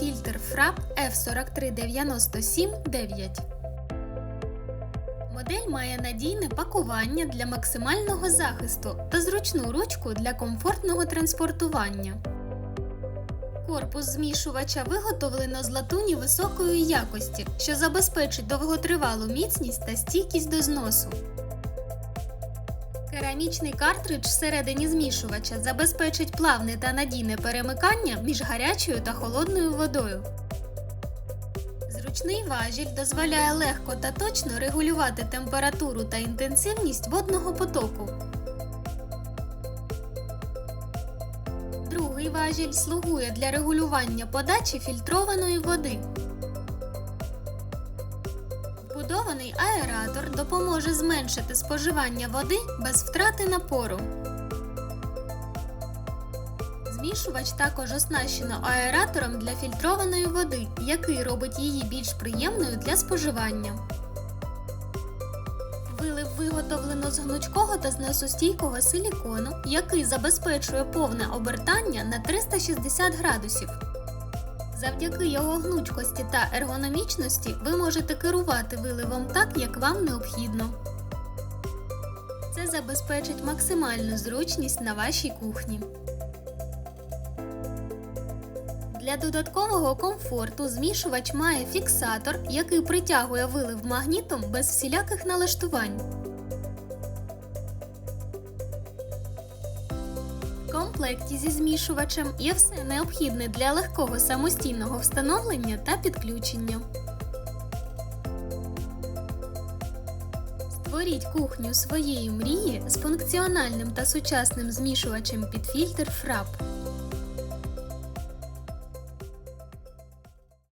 фільтр FRAP F43979. Модель має надійне пакування для максимального захисту та зручну ручку для комфортного транспортування. Корпус змішувача виготовлено з латуні високої якості, що забезпечить довготривалу міцність та стійкість до зносу. Керамічний картридж всередині змішувача забезпечить плавне та надійне перемикання між гарячою та холодною водою. Зручний важіль дозволяє легко та точно регулювати температуру та інтенсивність водного потоку. Другий важіль слугує для регулювання подачі фільтрованої води. Вбудований аератор допоможе зменшити споживання води без втрати напору. Змішувач також оснащено аератором для фільтрованої води, який робить її більш приємною для споживання. Вилив виготовлено з гнучкого та зносостійкого силікону, який забезпечує повне обертання на 360 градусів. Завдяки його гнучкості та ергономічності ви можете керувати виливом так, як вам необхідно. Це забезпечить максимальну зручність на вашій кухні. Для додаткового комфорту змішувач має фіксатор, який притягує вилив магнітом без всіляких налаштувань. Комплекті зі змішувачем є все необхідне для легкого самостійного встановлення та підключення. Створіть кухню своєї мрії з функціональним та сучасним змішувачем під фільтр FRAP.